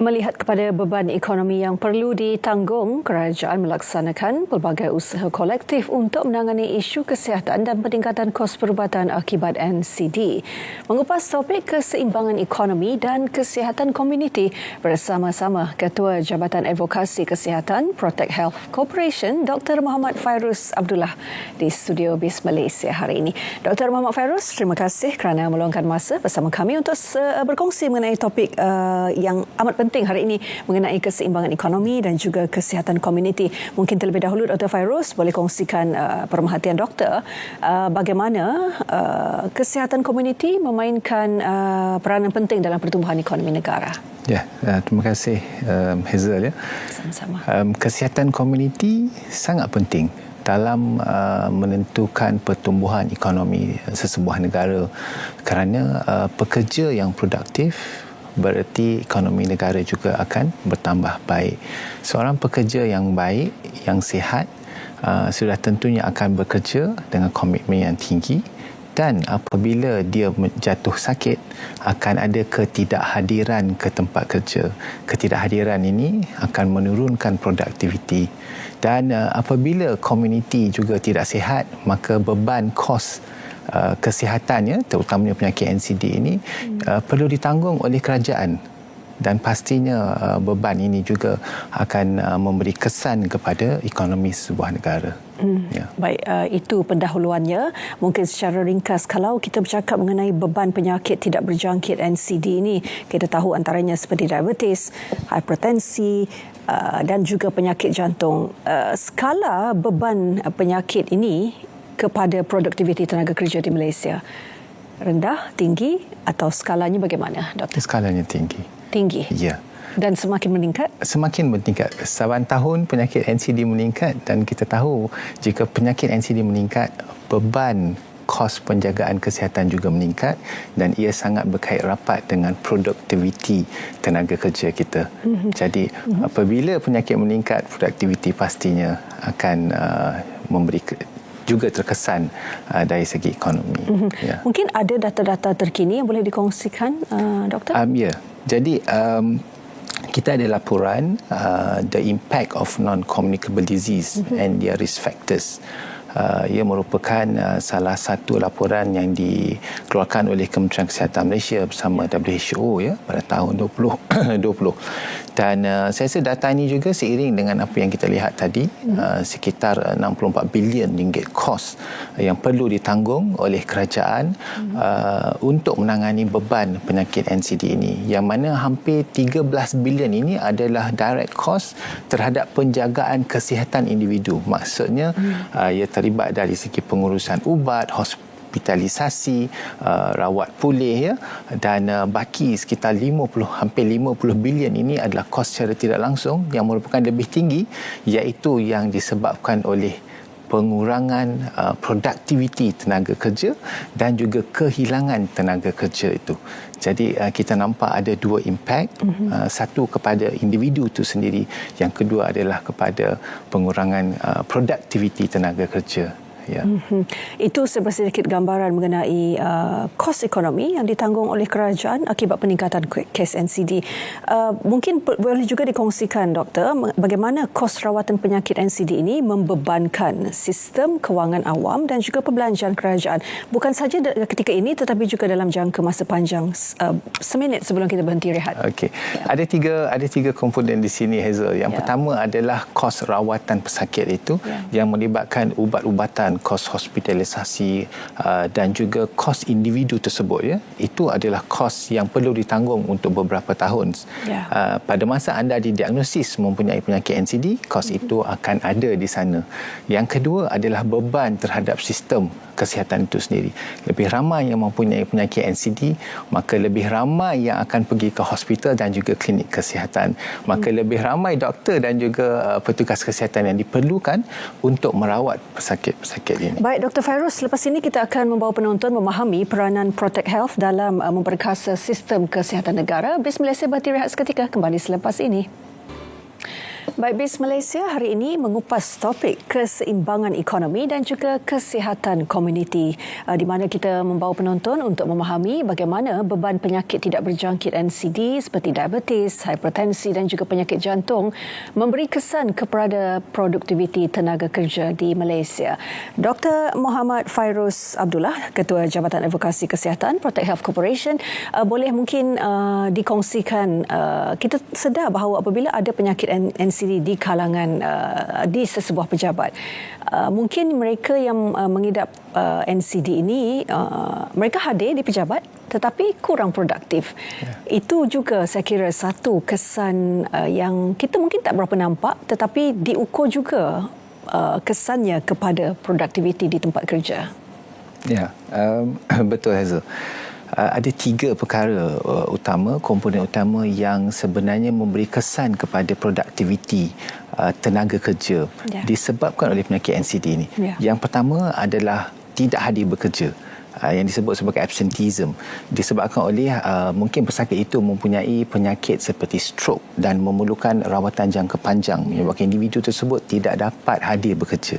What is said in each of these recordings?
Melihat kepada beban ekonomi yang perlu ditanggung, kerajaan melaksanakan pelbagai usaha kolektif untuk menangani isu kesihatan dan peningkatan kos perubatan akibat NCD. Mengupas topik keseimbangan ekonomi dan kesihatan komuniti bersama-sama Ketua Jabatan Advokasi Kesihatan Protect Health Corporation, Dr. Muhammad Fairuz Abdullah di studio BIS Malaysia hari ini. Dr. Muhammad Fairuz, terima kasih kerana meluangkan masa bersama kami untuk berkongsi mengenai topik uh, yang amat penting penting hari ini mengenai keseimbangan ekonomi dan juga kesihatan komuniti. Mungkin terlebih dahulu Dr. Fairuz boleh kongsikan uh, perhatian doktor uh, bagaimana uh, kesihatan komuniti memainkan uh, peranan penting dalam pertumbuhan ekonomi negara. Ya, uh, terima kasih um, Hazel ya. Sama-sama. Um, kesihatan komuniti sangat penting dalam uh, menentukan pertumbuhan ekonomi sesebuah negara kerana uh, pekerja yang produktif bererti ekonomi negara juga akan bertambah baik. Seorang pekerja yang baik, yang sihat, uh, sudah tentunya akan bekerja dengan komitmen yang tinggi dan apabila dia jatuh sakit akan ada ketidakhadiran ke tempat kerja. Ketidakhadiran ini akan menurunkan produktiviti dan uh, apabila komuniti juga tidak sihat maka beban kos Uh, kesihatannya terutamanya penyakit NCD ini hmm. uh, perlu ditanggung oleh kerajaan dan pastinya uh, beban ini juga akan uh, memberi kesan kepada ekonomi sebuah negara. Hmm. Ya. Baik, uh, itu pendahuluannya. Mungkin secara ringkas, kalau kita bercakap mengenai beban penyakit tidak berjangkit NCD ini, kita tahu antaranya seperti diabetes, hipertensi uh, dan juga penyakit jantung. Uh, skala beban penyakit ini kepada produktiviti tenaga kerja di Malaysia? Rendah, tinggi atau skalanya bagaimana, Doktor? Skalanya tinggi. Tinggi? Ya. Dan semakin meningkat? Semakin meningkat. Saban tahun penyakit NCD meningkat dan kita tahu jika penyakit NCD meningkat, beban kos penjagaan kesihatan juga meningkat dan ia sangat berkait rapat dengan produktiviti tenaga kerja kita. Mm-hmm. Jadi mm-hmm. apabila penyakit meningkat, produktiviti pastinya akan uh, memberi juga terkesan uh, dari segi ekonomi. Mm-hmm. Ya. Mungkin ada data-data terkini yang boleh dikongsikan, uh, Doktor? Um, ya, jadi um, kita ada laporan uh, the impact of non-communicable disease mm-hmm. and their risk factors. Uh, ia merupakan uh, salah satu laporan yang dikeluarkan oleh Kementerian Kesihatan Malaysia bersama WHO ya pada tahun 2020 dan uh, saya rasa data ini juga seiring dengan apa yang kita lihat tadi hmm. uh, sekitar 64 bilion ringgit kos yang perlu ditanggung oleh kerajaan hmm. uh, untuk menangani beban penyakit NCD ini yang mana hampir 13 bilion ini adalah direct cost terhadap penjagaan kesihatan individu maksudnya hmm. uh, ia terlibat dari segi pengurusan ubat hospital hospitalisasi uh, rawat pulih ya dan uh, baki sekitar 50 hampir 50 bilion ini adalah kos secara tidak langsung yang merupakan lebih tinggi iaitu yang disebabkan oleh pengurangan uh, produktiviti tenaga kerja dan juga kehilangan tenaga kerja itu. Jadi uh, kita nampak ada dua impact, mm-hmm. uh, satu kepada individu itu sendiri, yang kedua adalah kepada pengurangan uh, produktiviti tenaga kerja Ya. Mm-hmm. Itu sedikit gambaran mengenai uh, kos ekonomi yang ditanggung oleh kerajaan akibat peningkatan kes NCD. Uh, mungkin boleh juga dikongsikan, doktor, bagaimana kos rawatan penyakit NCD ini membebankan sistem kewangan awam dan juga perbelanjaan kerajaan. Bukan saja ketika ini tetapi juga dalam jangka masa panjang uh, seminit sebelum kita berhenti rehat. Okey. Ya. Ada tiga ada tiga komponen di sini Hazel. Yang ya. pertama adalah kos rawatan pesakit itu ya. yang melibatkan ubat-ubatan kos hospitalisasi uh, dan juga kos individu tersebut ya itu adalah kos yang perlu ditanggung untuk beberapa tahun yeah. uh, pada masa anda didiagnosis mempunyai penyakit NCD kos mm-hmm. itu akan ada di sana yang kedua adalah beban terhadap sistem kesihatan itu sendiri. Lebih ramai yang mempunyai penyakit NCD, maka lebih ramai yang akan pergi ke hospital dan juga klinik kesihatan. Maka hmm. lebih ramai doktor dan juga uh, petugas kesihatan yang diperlukan untuk merawat pesakit-pesakit ini. Baik Dr. Fairuz, selepas ini kita akan membawa penonton memahami peranan Protect Health dalam uh, memperkasa sistem kesihatan negara. Bis Malaysia berhenti rehat seketika kembali selepas ini. Baik, BIS Malaysia hari ini mengupas topik keseimbangan ekonomi dan juga kesihatan komuniti uh, di mana kita membawa penonton untuk memahami bagaimana beban penyakit tidak berjangkit NCD seperti diabetes, hipertensi dan juga penyakit jantung memberi kesan kepada produktiviti tenaga kerja di Malaysia. Dr. Muhammad Fairuz Abdullah, Ketua Jabatan Advokasi Kesihatan Protect Health Corporation, uh, boleh mungkin uh, dikongsikan kita sedar bahawa apabila ada penyakit NCD di kalangan uh, di sesebuah pejabat. Uh, mungkin mereka yang uh, mengidap uh, NCD ini uh, mereka hadir di pejabat tetapi kurang produktif. Yeah. Itu juga saya kira satu kesan uh, yang kita mungkin tak berapa nampak tetapi diukur juga uh, kesannya kepada produktiviti di tempat kerja. Ya, um, betul Hazel. Uh, ada tiga perkara uh, utama, komponen utama yang sebenarnya memberi kesan kepada produktiviti uh, tenaga kerja yeah. disebabkan oleh penyakit NCD ini. Yeah. Yang pertama adalah tidak hadir bekerja. Uh, yang disebut sebagai absenteeism disebabkan oleh uh, mungkin pesakit itu mempunyai penyakit seperti stroke dan memerlukan rawatan jangka panjang menyebabkan individu tersebut tidak dapat hadir bekerja.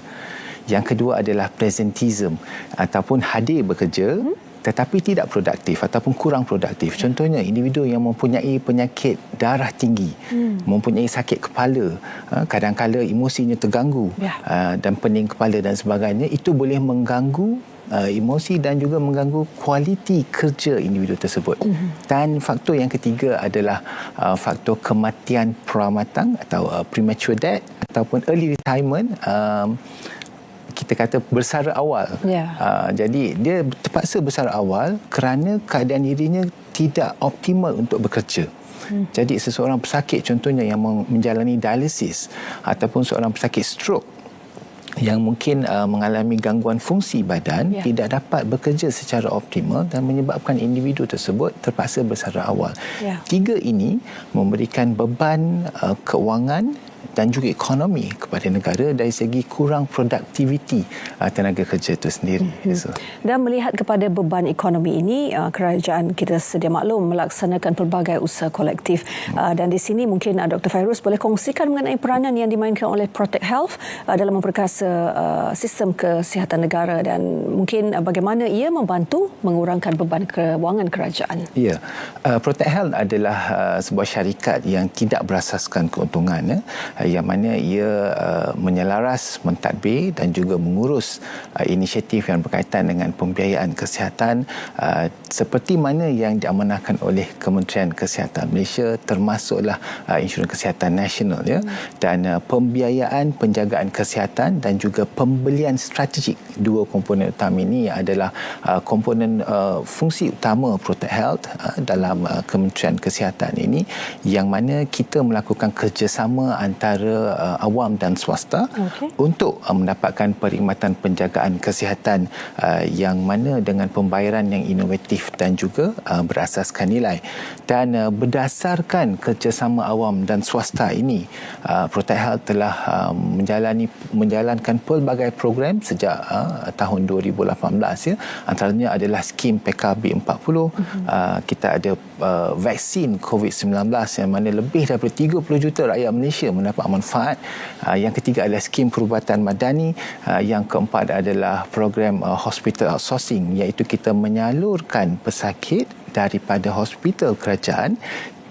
Yang kedua adalah presentism ataupun hadir bekerja hmm tetapi tidak produktif ataupun kurang produktif. Contohnya individu yang mempunyai penyakit darah tinggi, hmm. mempunyai sakit kepala, ha, kadang-kala emosinya terganggu ya. Ha, dan pening kepala dan sebagainya, itu boleh mengganggu ha, emosi dan juga mengganggu kualiti kerja individu tersebut. Hmm. Dan faktor yang ketiga adalah faktor kematian pramatang atau premature death ataupun early retirement um, kita kata bersara awal. Yeah. Uh, jadi dia terpaksa bersara awal kerana keadaan dirinya tidak optimal untuk bekerja. Hmm. Jadi seseorang pesakit contohnya yang menjalani dialisis ataupun seorang pesakit stroke yang mungkin uh, mengalami gangguan fungsi badan yeah. tidak dapat bekerja secara optimal dan menyebabkan individu tersebut terpaksa bersara awal. Yeah. Tiga ini memberikan beban uh, keuangan dan juga ekonomi kepada negara dari segi kurang produktiviti uh, tenaga kerja itu sendiri. Mm-hmm. Dan melihat kepada beban ekonomi ini, uh, kerajaan kita sedia maklum melaksanakan pelbagai usaha kolektif mm. dan di sini mungkin Dr. Fairuz boleh kongsikan mengenai peranan yang dimainkan oleh Protect Health dalam memperkasa sistem kesihatan negara dan mungkin bagaimana ia membantu mengurangkan beban kewangan kerajaan. Ya, Protect Health adalah sebuah syarikat yang tidak berasaskan keuntungan ya yang mana ia uh, menyelaras, mentadbir dan juga mengurus uh, inisiatif yang berkaitan dengan pembiayaan kesihatan seperti mana yang diamanahkan oleh Kementerian Kesihatan Malaysia termasuklah uh, insurans kesihatan nasional ya hmm. dan uh, pembiayaan penjagaan kesihatan dan juga pembelian strategik dua komponen utama ini adalah uh, komponen uh, fungsi utama Protect Health uh, dalam uh, Kementerian Kesihatan ini yang mana kita melakukan kerjasama antara uh, awam dan swasta okay. untuk uh, mendapatkan perkhidmatan penjagaan kesihatan uh, yang mana dengan pembayaran yang inovatif dan juga uh, berasaskan nilai dan uh, berdasarkan kerjasama awam dan swasta ini uh, Protect Health telah uh, menjalani menjalankan pelbagai program sejak uh, tahun 2018 ya antaranya adalah skim PKB 40 mm-hmm. uh, kita ada uh, vaksin COVID-19 yang mana lebih daripada 30 juta rakyat Malaysia mendapat mendapat manfaat. Uh, yang ketiga adalah skim perubatan madani. Uh, yang keempat adalah program uh, hospital outsourcing iaitu kita menyalurkan pesakit daripada hospital kerajaan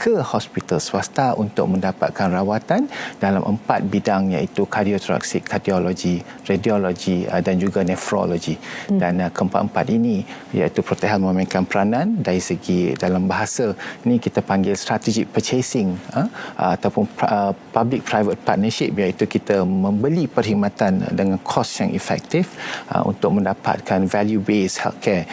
ke hospital swasta untuk mendapatkan rawatan dalam empat bidang iaitu kardiotoraksik, kardiologi, radiologi uh, dan juga nefrologi. Hmm. Dan uh, keempat-empat ini iaitu Protehal memainkan peranan dari segi dalam bahasa ini kita panggil strategic purchasing uh, ataupun public private partnership iaitu kita membeli perkhidmatan dengan kos yang efektif untuk mendapatkan value based healthcare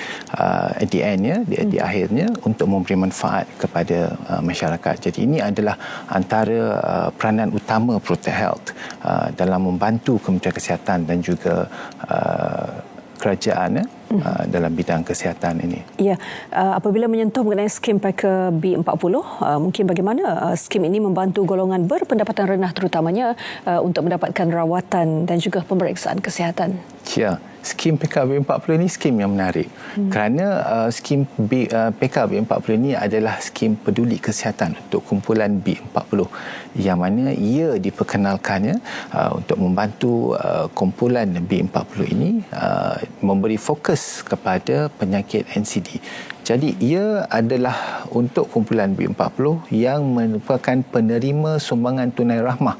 at the end ya di, hmm. di akhirnya untuk memberi manfaat kepada masyarakat masyarakat. Jadi ini adalah antara uh, peranan utama Protect Health uh, dalam membantu Kementerian Kesihatan dan juga uh, kerajaan ya, hmm. uh, dalam bidang kesihatan ini. Ya, uh, apabila menyentuh mengenai skim PKB 40, uh, mungkin bagaimana uh, skim ini membantu golongan berpendapatan rendah terutamanya uh, untuk mendapatkan rawatan dan juga pemeriksaan kesihatan? Ya, skim PKB 40 ini skim yang menarik. Hmm. Kerana uh, skim B, uh, PKB 40 ini adalah skim peduli kesihatan untuk kumpulan B40 yang mana ia diperkenalkannya uh, untuk membantu uh, kumpulan B40 ini uh, memberi fokus kepada penyakit NCD. Jadi ia adalah untuk kumpulan B40 yang merupakan penerima sumbangan tunai rahmah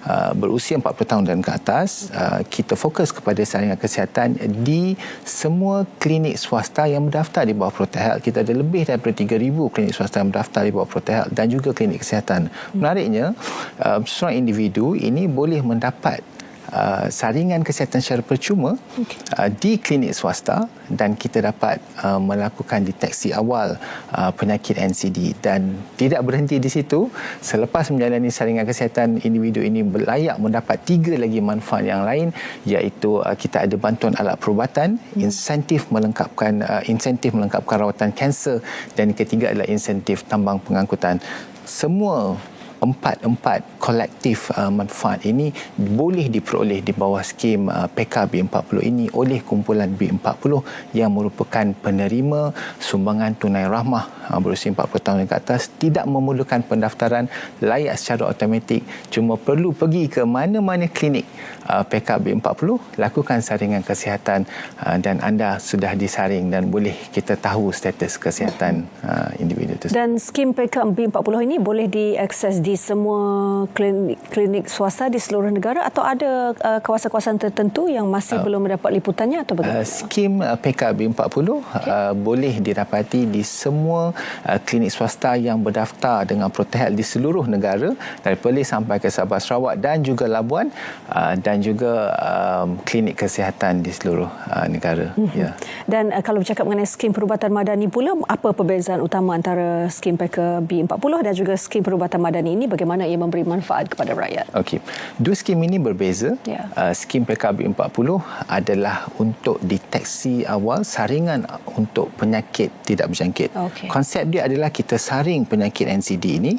Uh, berusia 40 tahun dan ke atas uh, kita fokus kepada saringan kesihatan di semua klinik swasta yang berdaftar di bawah Protehealth kita ada lebih daripada 3000 klinik swasta yang berdaftar di bawah Protehealth dan juga klinik kesihatan. Menariknya uh, seorang individu ini boleh mendapat Uh, saringan kesihatan secara percuma okay. uh, di klinik swasta dan kita dapat uh, melakukan deteksi awal uh, penyakit NCD dan tidak berhenti di situ selepas menjalani saringan kesihatan individu ini layak mendapat tiga lagi manfaat yang lain iaitu uh, kita ada bantuan alat perubatan hmm. insentif melengkapkan uh, insentif melengkapkan rawatan kanser dan ketiga adalah insentif tambang pengangkutan semua empat-empat kolektif uh, manfaat ini boleh diperoleh di bawah skim uh, PKB 40 ini oleh kumpulan B40 yang merupakan penerima sumbangan tunai rahmah uh, berusia 40 tahun ke atas tidak memerlukan pendaftaran layak secara automatik cuma perlu pergi ke mana-mana klinik uh, PKB 40 lakukan saringan kesihatan uh, dan anda sudah disaring dan boleh kita tahu status kesihatan uh, individu tersebut. Dan skim PKB 40 ini boleh diakses di di semua klinik, klinik swasta di seluruh negara atau ada uh, kawasan-kawasan tertentu yang masih uh, belum mendapat liputannya atau bagaimana? Uh, skim uh, PKB 40 okay. uh, boleh didapati di semua uh, klinik swasta yang berdaftar dengan Protehealth di seluruh negara dari Perlis sampai ke Sabah Sarawak dan juga Labuan uh, dan juga um, klinik kesihatan di seluruh uh, negara. Mm-hmm. Yeah. Dan uh, kalau bercakap mengenai skim perubatan madani pula apa perbezaan utama antara skim PKB 40 dan juga skim perubatan madani ini bagaimana ia memberi manfaat kepada rakyat. Okey. Dua skim ini berbeza. Yeah. Uh, skim PKB 40 adalah untuk deteksi awal saringan untuk penyakit tidak berjangkit. Okay. Konsep dia adalah kita saring penyakit NCD ini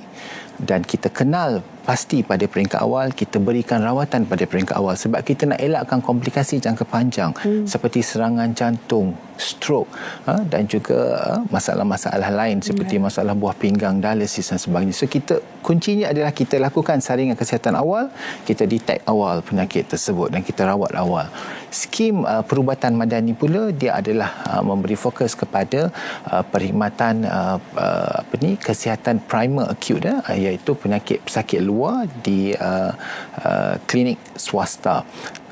dan kita kenal pasti pada peringkat awal kita berikan rawatan pada peringkat awal sebab kita nak elakkan komplikasi jangka panjang hmm. seperti serangan jantung, stroke ha, dan juga ha, masalah-masalah lain seperti yeah. masalah buah pinggang, dialisis dan sebagainya. So kita kuncinya adalah kita lakukan saringan kesihatan awal, kita detect awal penyakit tersebut dan kita rawat awal. Skim uh, perubatan madani pula dia adalah uh, memberi fokus kepada uh, perkhidmatan uh, uh, apa ni kesihatan primer acute uh, iaitu penyakit sakit luar di uh, uh, klinik swasta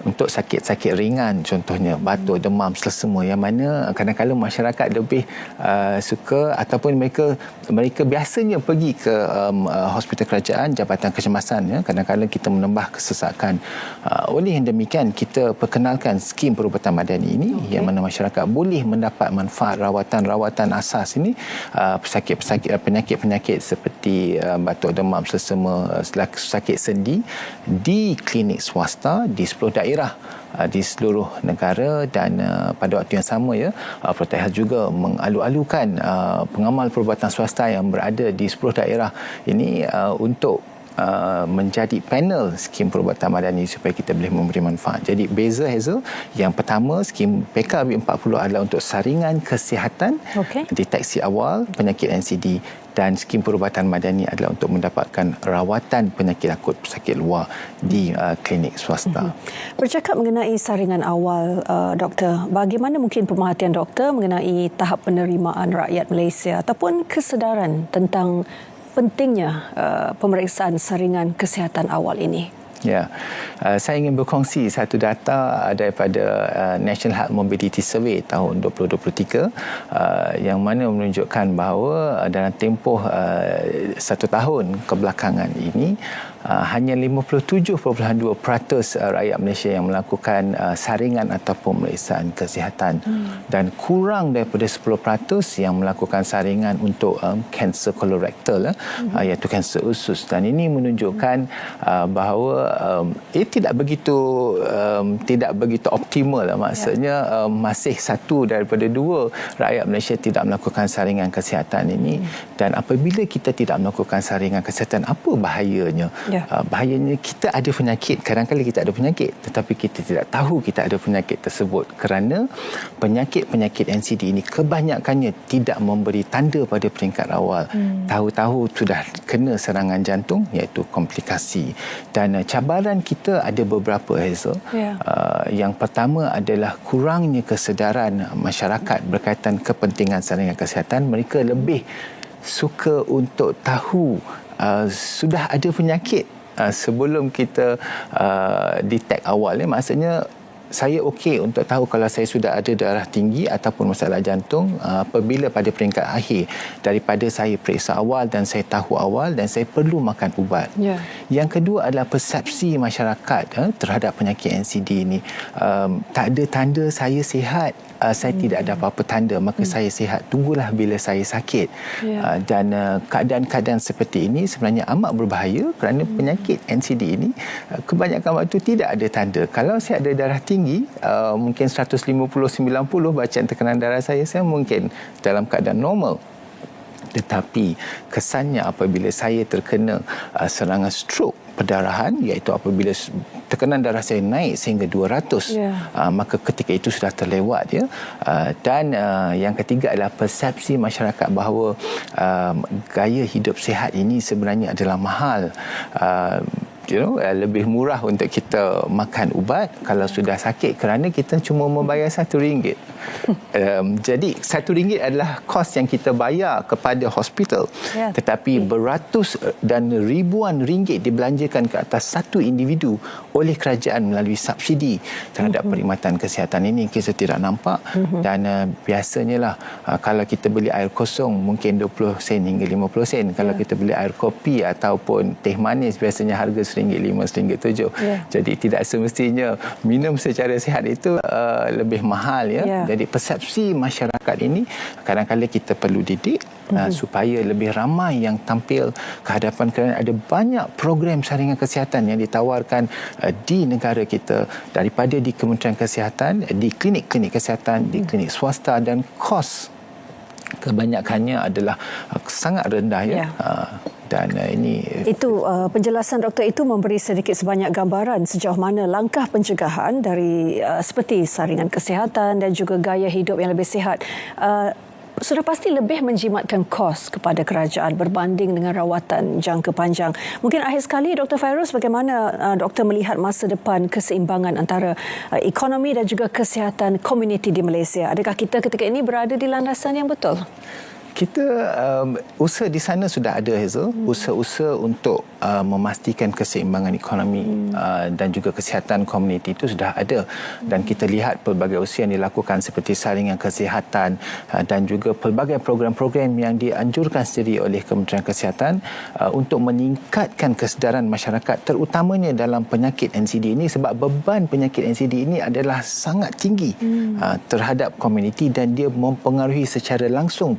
untuk sakit-sakit ringan contohnya batuk demam semua yang mana kadang-kadang masyarakat lebih uh, suka ataupun mereka mereka biasanya pergi ke um, uh, hospital kerajaan jabatan kecemasan ya kadang-kadang kita menambah kesesakan uh, oleh yang demikian kita perkenalkan skim perubatan madani ini okay. yang mana masyarakat boleh mendapat manfaat rawatan-rawatan asas ini uh, pesakit-pesakit uh, penyakit-penyakit seperti uh, batuk demam sesama uh, sakit sendi di klinik swasta di 10 daerah daerah uh, di seluruh negara dan uh, pada waktu yang sama ya uh, Protehealth juga mengalu-alukan pengamal perubatan swasta yang berada di 10 daerah ini untuk Uh, menjadi panel skim perubatan madani supaya kita boleh memberi manfaat. Jadi beza Hazel, yang pertama skim PKB 40 adalah untuk saringan kesihatan, okay. deteksi awal penyakit NCD dan skim perubatan madani adalah untuk mendapatkan rawatan penyakit akut sakit luar di uh, klinik swasta. Mm-hmm. Bercakap mengenai saringan awal uh, doktor, bagaimana mungkin pemerhatian doktor mengenai tahap penerimaan rakyat Malaysia ataupun kesedaran tentang pentingnya uh, pemeriksaan saringan kesihatan awal ini? Ya, uh, saya ingin berkongsi satu data daripada uh, National Health Mobility Survey tahun 2023 uh, yang mana menunjukkan bahawa dalam tempoh uh, satu tahun kebelakangan ini uh, hanya 57.2% uh, rakyat Malaysia yang melakukan uh, saringan atau pemeriksaan kesihatan hmm. dan kurang daripada 10% yang melakukan saringan untuk um, kanser kolorektal uh, hmm. uh, iaitu kanser usus dan ini menunjukkan uh, bahawa um, ia tidak begitu um, tidak begitu optimal lah. maksudnya ya. um, masih satu daripada dua rakyat Malaysia tidak melakukan saringan kesihatan ini hmm. dan apabila kita tidak melakukan saringan kesihatan apa bahayanya ya Ya. Uh, bahayanya kita ada penyakit, kadang-kadang kita ada penyakit tetapi kita tidak tahu kita ada penyakit tersebut kerana penyakit-penyakit NCD ini kebanyakannya tidak memberi tanda pada peringkat awal. Hmm. Tahu-tahu sudah kena serangan jantung iaitu komplikasi. Dan uh, cabaran kita ada beberapa Hazel. Ya. Uh, yang pertama adalah kurangnya kesedaran masyarakat berkaitan kepentingan saringan kesihatan. Mereka lebih suka untuk tahu uh, sudah ada penyakit uh, sebelum kita uh, detect awal ya maksudnya saya okey untuk tahu kalau saya sudah ada darah tinggi ataupun masalah jantung uh, apabila pada peringkat akhir daripada saya periksa awal dan saya tahu awal dan saya perlu makan ubat. Ya. Yang kedua adalah persepsi masyarakat uh, terhadap penyakit NCD ini. Um, tak ada tanda saya sihat uh, saya hmm. tidak ada apa-apa tanda maka hmm. saya sihat tunggulah bila saya sakit Ya. uh, dan uh, keadaan-keadaan seperti ini sebenarnya amat berbahaya kerana hmm. penyakit NCD ini uh, kebanyakan waktu tidak ada tanda kalau saya ada darah tinggi uh, mungkin 150 90 bacaan tekanan darah saya saya mungkin dalam keadaan normal. Tetapi kesannya apabila saya terkena uh, serangan stroke perdarahan iaitu apabila tekanan darah saya naik sehingga 200 Ya. uh, maka ketika itu sudah terlewat ya. Uh, dan uh, yang ketiga adalah persepsi masyarakat bahawa uh, gaya hidup sihat ini sebenarnya adalah mahal. Uh, you know uh, lebih murah untuk kita makan ubat kalau sudah sakit kerana kita cuma membayar satu ringgit. um, jadi satu ringgit adalah kos yang kita bayar kepada hospital. Ya. Tetapi beratus dan ribuan ringgit dibelanjakan ke atas satu individu oleh kerajaan melalui subsidi terhadap Mhm. perkhidmatan kesihatan ini kita tidak nampak dan uh, biasanya lah uh, kalau kita beli air kosong mungkin 20 sen hingga 50 sen kalau Ya. kita beli air kopi ataupun teh manis biasanya harga RM1, RM5, RM1, Ya. jadi tidak semestinya minum secara sihat itu uh, lebih mahal ya. Ya. Jadi persepsi masyarakat ini kadang-kadang kita perlu didik uh, supaya lebih ramai yang tampil ke hadapan kerana ada banyak program saringan kesihatan yang ditawarkan uh, di negara kita daripada di Kementerian Kesihatan, di klinik-klinik kesihatan, di klinik swasta dan kos kebanyakannya adalah uh, sangat rendah ya. Ya. Uh, dan uh, ini Itu uh, penjelasan doktor itu memberi sedikit sebanyak gambaran sejauh mana langkah pencegahan dari uh, seperti saringan kesihatan dan juga gaya hidup yang lebih sihat uh, sudah pasti lebih menjimatkan kos kepada kerajaan berbanding dengan rawatan jangka panjang. Mungkin akhir sekali Dr. Fairuz bagaimana uh, doktor melihat masa depan keseimbangan antara uh, ekonomi dan juga kesihatan komuniti di Malaysia. Adakah kita ketika ini berada di landasan yang betul? Kita um, usaha di sana sudah ada Hazel hmm. usaha-usaha untuk uh, memastikan keseimbangan ekonomi hmm. uh, dan juga kesihatan komuniti itu sudah ada dan kita lihat pelbagai usaha yang dilakukan seperti saringan kesihatan uh, dan juga pelbagai program-program yang dianjurkan sendiri oleh Kementerian Kesihatan uh, untuk meningkatkan kesedaran masyarakat terutamanya dalam penyakit NCD ini sebab beban penyakit NCD ini adalah sangat tinggi hmm. uh, terhadap komuniti dan dia mempengaruhi secara langsung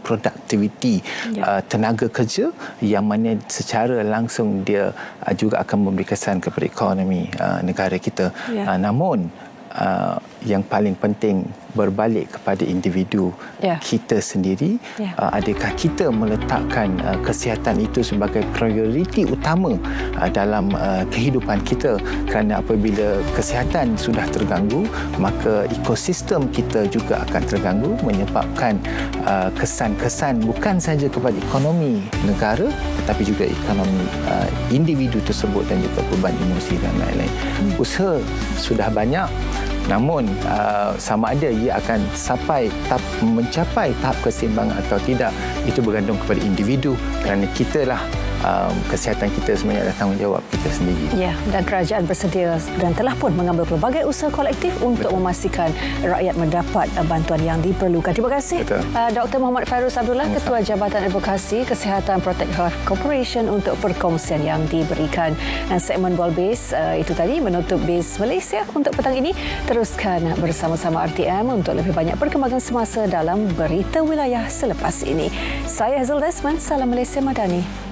produktiviti Ya. uh, tenaga kerja yang mana secara langsung dia uh, juga akan memberi kesan kepada ekonomi uh, negara kita. Ya. Uh, namun uh, yang paling penting berbalik kepada individu Ya. kita sendiri Ya. uh, adakah kita meletakkan uh, kesihatan itu sebagai prioriti utama uh, dalam uh, kehidupan kita kerana apabila kesihatan sudah terganggu maka ekosistem kita juga akan terganggu menyebabkan uh, kesan-kesan bukan saja kepada ekonomi negara tetapi juga ekonomi uh, individu tersebut dan juga beban emosi dan lain-lain. Hmm. Usaha sudah banyak namun uh, sama ada ia akan sampai tahap mencapai tahap keseimbangan atau tidak itu bergantung kepada individu kerana kita lah um, kesihatan kita sebenarnya adalah tanggungjawab kita sendiri. Ya, dan kerajaan bersedia dan telah pun mengambil pelbagai usaha kolektif untuk Betul. memastikan rakyat mendapat bantuan yang diperlukan. Terima kasih Betul. uh, Dr. Muhammad Fairuz Abdullah, Sama-sama. Ketua Jabatan Advokasi Kesihatan Protect Health Corporation untuk perkongsian yang diberikan. Dan segmen Ball Base uh, itu tadi menutup base Malaysia untuk petang ini. Teruskan bersama-sama RTM untuk lebih banyak perkembangan semasa dalam berita wilayah selepas ini. Saya Hazel Desmond, Salam Malaysia Madani.